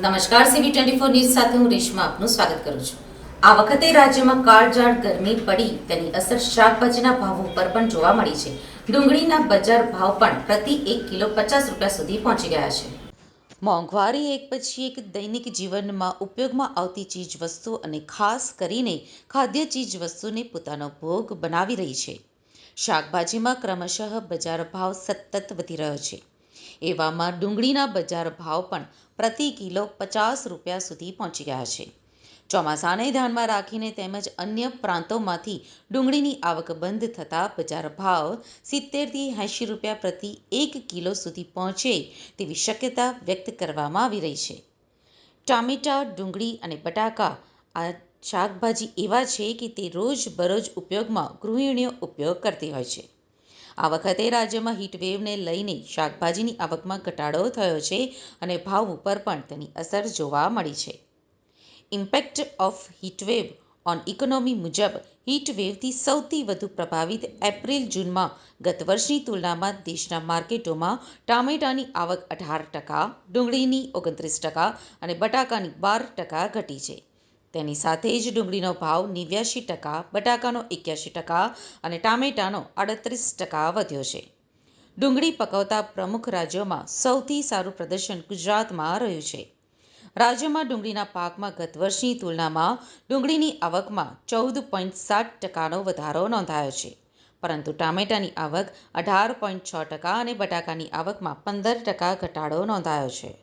નમસ્કાર, CB twenty four news સાથે હું રેશમા આપનું સ્વાગત કરું છું. આ વખતે રાજ્યમાં કાળઝાળ ગરમી પડી, તેની અસર શાકભાજીના ભાવ ઉપર પણ જોવા મળી છે. ડુંગળીના બજાર ભાવ પણ પ્રતિ એક કિલો પચાસ રૂપિયા સુધી પહોંચી ગયા છે. મોંઘવારી એક પછી એક દૈનિક જીવનમાં ઉપયોગમાં આવતી ચીજ વસ્તુ અને ખાસ કરીને ખાદ્ય ચીજ વસ્તુને પોતાનો ભોગ બનાવી રહી છે. શાકભાજીમાં ક્રમશઃ બજાર ભાવ સતત વધી રહ્યો છે. એવામાં ડુંગળીના બજાર ભાવ પણ પ્રતિ કિલો પચાસ રૂપિયા સુધી પહોંચી ગયા છે. ચોમાસાને ધ્યાનમાં રાખીને તેમજ અન્ય પ્રાંતોમાંથી ડુંગળીની આવક બંધ થતાં બજાર ભાવ સિત્તેરથી એંશી રૂપિયા પ્રતિ એક કિલો સુધી પહોંચે તેવી શક્યતા વ્યક્ત કરવામાં આવી રહી છે. ટામેટા, ડુંગળી અને બટાકા આ શાકભાજી એવા છે કે તે રોજબરોજ ઉપયોગમાં ગૃહિણીઓ ઉપયોગ કરતી હોય છે. આ વખતે રાજ્યમાં હીટવેવને લઈને શાકભાજીની આવકમાં ઘટાડો થયો છે અને ભાવ ઉપર પણ તેની અસર જોવા મળી છે. Impact of heatwave on economy મુજબ હીટવેવથી સૌથી વધુ પ્રભાવિત એપ્રિલ, જૂનમાં ગત વર્ષની તુલનામાં દેશના માર્કેટોમાં ટામેટાની આવક અઢાર ટકા, ડુંગળીની ઓગણત્રીસ ટકા અને બટાકાની બાર ટકા ઘટી છે. તેની સાથે જ ડુંગળીનો ભાવ નેવ્યાશી ટકા, બટાકાનો એક્યાશી ટકા અને ટામેટાનો આડત્રીસ ટકા વધ્યો છે. ડુંગળી પકવતા પ્રમુખ રાજ્યોમાં સૌથી સારું પ્રદર્શન ગુજરાતમાં રહ્યું છે. રાજ્યમાં ડુંગળીના પાકમાં ગત વર્ષની તુલનામાં ડુંગળીની આવકમાં ચૌદ પોઈન્ટ સાત ટકાનો વધારો નોંધાયો છે. પરંતુ ટામેટાની આવક અઢાર પોઈન્ટ છ ટકા અને બટાકાની આવકમાં પંદર ટકા ઘટાડો નોંધાયો છે.